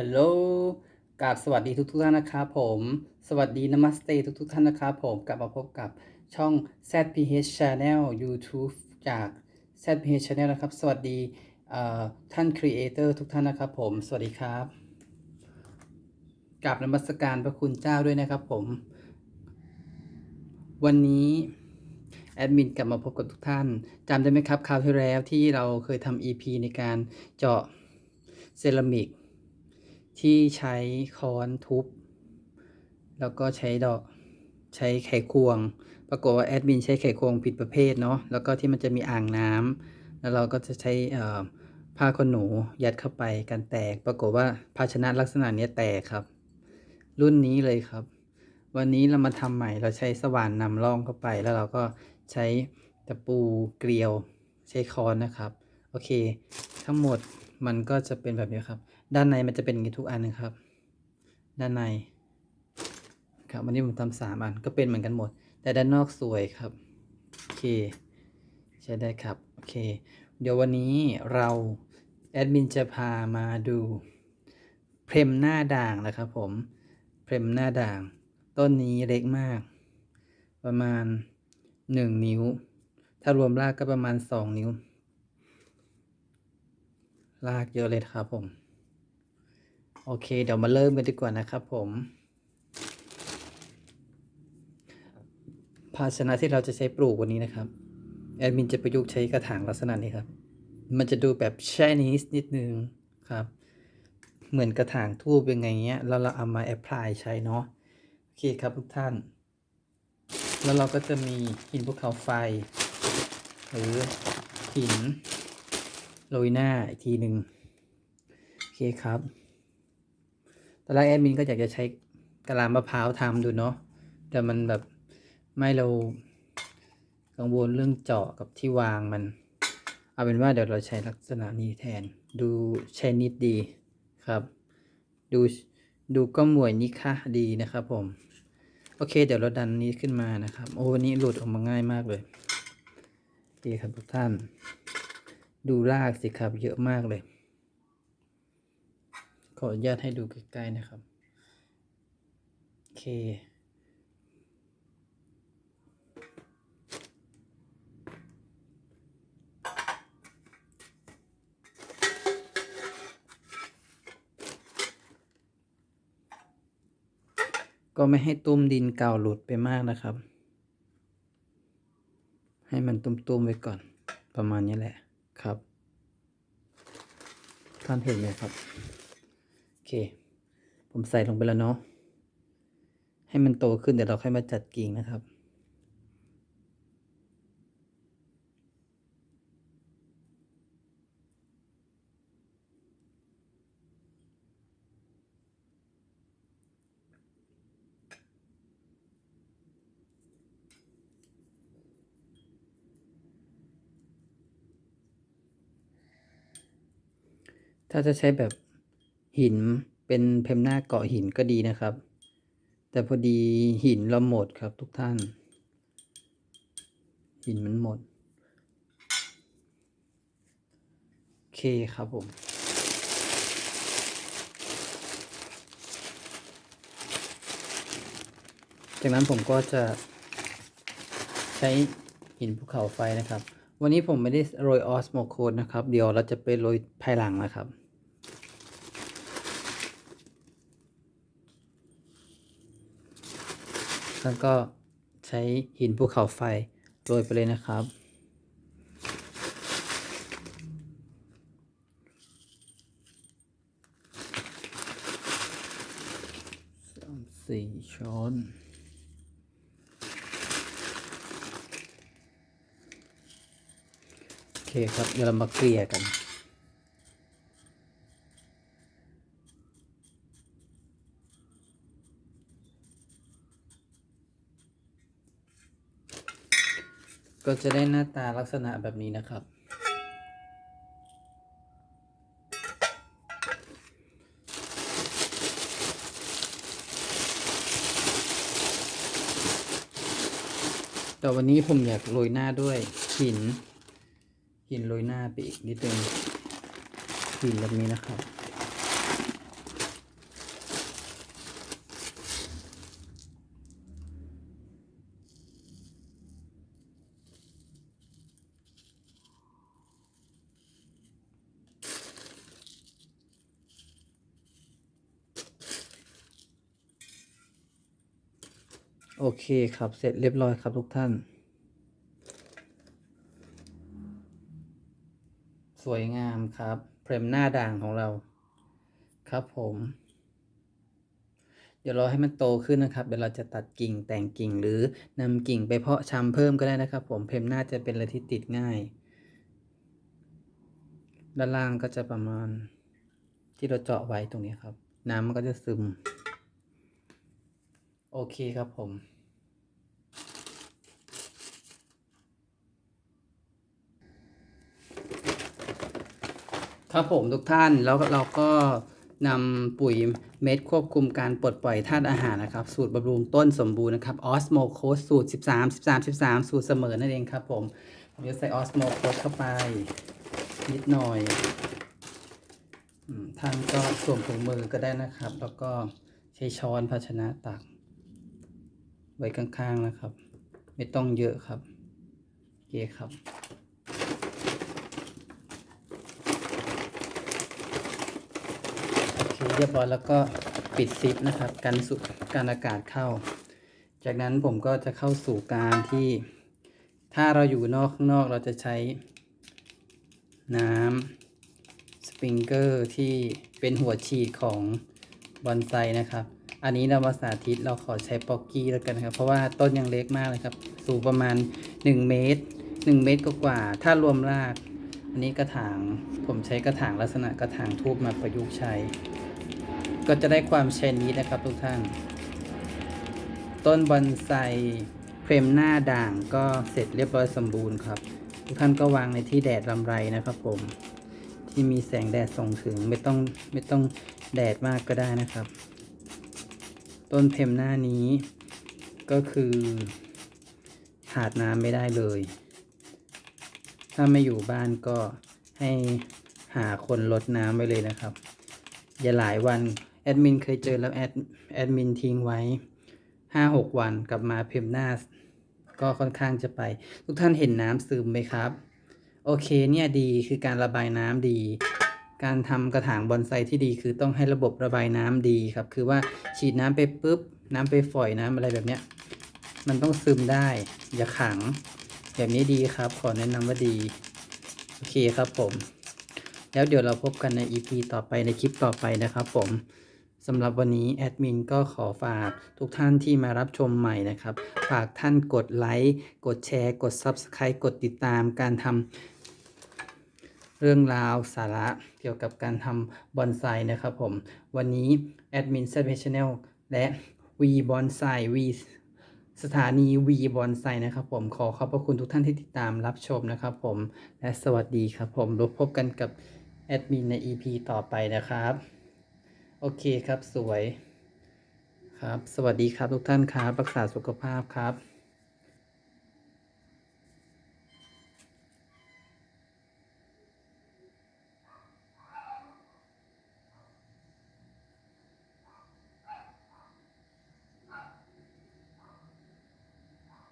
ฮัลโหลกราบสวัสดีทุกทุกท่านนะครับผม สวัสดีนามัสเตทุกทุกท่านนะครับผมกลับมาพบกับช่อง ZPH Channel YouTube จาก ZPH Channel นะครับ สวัสดีท่านครีเอเตอร์ทุกท่านนะครับผม สวัสดีครับกราบนมัสการพระคุณเจ้าด้วยนะครับผม วันนี้แอดมินกลับมาพบกับทุกท่านจำได้ไหมครับคราวที่แล้วที่เราเคยทำ EP ในการเจาะเซรามิก ที่ใช้ค้อนทุบ แล้วก็ใช้ดอกใช้ไขควง ปรากฏว่าแอดมินใช้ไขควงผิดประเภทเนาะแล้วก็ที่มันจะมีอ่างน้ำแล้วเราก็จะใช้ผ้าขนหนูยัดเข้าไปกันแตก ปรากฏว่าภาชนะลักษณะนี้แตกครับ รุ่นนี้เลยครับ วันนี้เรามาทำใหม่เราใช้สว่านนำร่องเข้าไป แล้วเราก็ใช้ตะปูเกลียวใช้ค้อนนะครับ โอเค ทั้งหมดมันก็จะเป็นแบบนี้ครับ ด้านในมันจะเป็นอย่างนี้ทุกอันนะครับ ด้านในครับวันนี้ผมทำสามอันก็เป็นเหมือนกันหมด แต่ด้านนอกสวยครับโอเค ใช้ได้ครับโอเค เดี๋ยววันนี้เราแอดมินจะพามาดูเพรมหน้าด่างนะครับผมเพรมหน้าด่าง ต้นนี้เล็กมาก ประมาณหนึ่งนิ้ว ถ้ารวมรากก็ประมาณสองนิ้ว รากเยอะเลยครับผม โอเค เดี๋ยวมาเริ่มกันดีกว่านะครับผม ภาชนะที่เราจะใช้ปลูกวันนี้นะครับ แอดมินจะประยุกต์ใช้กระถางลักษณะนี้ครับ มันจะดูแบบแชนิสนิดนึงครับ เหมือนกระถางทูบยังไงเงี้ย แล้วเราเอามาแอพพลายใช้เนาะ โอเคครับทุกท่าน แล้วเราก็จะมีหินภูเขาไฟ หรือหินโรยหน้าอีกทีหนึ่งโอเคครับ ตอนแรกแอดมินก็อยากจะใช้กะลามะพร้าวทำดูเนาะ แต่มันแบบไม่เรากังวลเรื่องเจาะกับที่วางมัน เอาเป็นว่าเดี๋ยวเราใช้ลักษณะนี้แทน ดูใช้นิดดีครับ ดูดูก็หมวยนิค่ะดีนะครับผม โอเค เดี๋ยวเราดันนี้ขึ้นมานะครับ โอ้วันนี้หลุดออกมาง่ายมากเลย ดีครับทุกท่าน ดูรากสิครับเยอะมากเลย ขออนุญาตให้ดูใกล้ๆนะครับ โอเค ก็ไม่ให้ตุ้มดินเก่าหลุดไปมากนะครับ ให้มันตุ้มๆไว้ก่อน ประมาณนี้แหละครับ ท่านเห็นไหมครับ เค ผมใส่ลงไปแล้วเนาะ ให้มันโตขึ้นเดี๋ยวเราค่อยมาจัดกิ่งนะครับถ้าจะใช้แบบ หินเป็นเพมหน้าเกาะหินก็ดีนะครับ แต่พอดีหินเราหมดครับทุกท่าน หินมันหมด โอเคครับผมจากนั้นผมก็จะใช้หินภูเขาไฟนะครับ วันนี้ผมไม่ได้โรยออสโมโคนนะครับ เดี๋ยวเราจะไปโรยภายหลังนะครับ แล้วก็ใช้หินภูเขาไฟโรยไปเลยนะครับสามสี่ช้อนโอเคครับเดี๋ยวเรามาเกลี่ยกัน ก็จะได้หน้าตาลักษณะแบบนี้นะครับ แต่วันนี้ผมอยากโรยหน้าด้วยหินหินโรยหน้าไปอีกนิดนึงหินแบบนี้นะครับ โอเคครับ เสร็จเรียบร้อยครับทุกท่าน สวยงามครับเพรมหน้าด่างของเรา ครับผม เดี๋ยวรอให้มันโตขึ้นนะครับ เดี๋ยวเราจะตัดกิ่งแต่งกิ่งหรือนำกิ่งไปเพาะชำเพิ่มก็ได้นะครับ ผมเพรมหน้าจะเป็นอะไรที่ติดง่าย ด้านล่างก็จะประมาณที่เราเจาะไว้ตรงนี้ครับ น้ำมันก็จะซึม โอเคครับผม ครับผมทุกท่านแล้วเราก็นำปุ๋ยเม็ดควบคุมการปลดปล่อยธาตุอาหารนะครับ สูตรบำรุงต้นสมบูรณ์นะครับออสโมโคสสูตร 13 13 13 สูตรเสมอนั่นเองครับผมผมจะใส่ออสโมโคสเข้าไป นิดหน่อยท่านก็สวมถุงมือก็ได้นะครับ แล้วก็ใช้ช้อนภาชนะตัก ไว้ข้างๆนะครับ ไม่ต้องเยอะครับโอเคครับโอเคเรียบร้อยแล้วก็ปิดซิปนะครับกันสุการอากาศเข้า จากนั้นผมก็จะเข้าสู่การที่ถ้าเราอยู่นอกข้างนอกเราจะใช้น้ำสปริงเกอร์ที่เป็นหัวฉีดของบอนไซนะครับ อันนี้เรามาสาธิตเราขอใช้ป๊อกกี้แล้วกันนะครับ เพราะว่าต้นยังเล็กมากเลยครับ สูงประมาณ 1 เมตร 1 เมตรกว่าๆถ้ารวมราก อันนี้กระถางผมใช้กระถางลักษณะกระถางทูบมาประยุกต์ใช้ ก็จะได้ความชนิดนะครับทุกท่าน ต้นบอนไซเฟรมหน้าด่างก็เสร็จเรียบร้อยสมบูรณ์ครับ ทุกท่านก็วางในที่แดดลำไรนะครับผมที่มีแสงแดดส่องถึงไม่ต้องไม่ต้องแดดมากก็ได้นะครับ ต้นเพมหน้านี้ ก็คือขาดน้ำไม่ได้เลย ถ้าไม่อยู่บ้านก็ให้หาคนลดน้ำไว้เลยนะครับ อย่าหลายวันแอดมินเคยเจอแล้วแอดแอดมินทิ้งไว้ห้าหกวันกลับมาเพมหน้า ก็ค่อนข้างจะไป ทุกท่านเห็นน้ำซึมไหมครับ โอเคเนี่ยดีคือการระบายน้ำดี การทำกระถางบอนไซที่ดีคือต้องให้ระบบระบายน้ำดีครับ คือว่าฉีดน้ำไปปุ๊บ น้ำไปฝอยน้ำอะไรแบบเนี้ย มันต้องซึมได้ อย่าขัง แบบนี้ดีครับ ขอแนะนำว่าดี โอเคครับผม แล้วเดี๋ยวเราพบกันใน EP ต่อไปในคลิปต่อไปนะครับผมสำหรับวันนี้แอดมินก็ขอฝากทุกท่านที่มารับชมใหม่นะครับ ฝากท่านกดไลค์ กดแชร์ กด Subscribe กดติดตามการทำ เรื่องราวสาระเกี่ยวกับการทำบอนไซนะครับผม วันนี้แอดมินเซอร์เพชแนลและ V บอนไซ V สถานี V บอนไซนะครับผมขอขอบพระคุณทุกท่านที่ติดตามรับชมนะครับผมและสวัสดีครับผมรบพบกันกับแอดมินใน EP ต่อไปนะครับ โอเคครับสวยครับ สวัสดีครับทุกท่านครับ รักษาสุขภาพครับ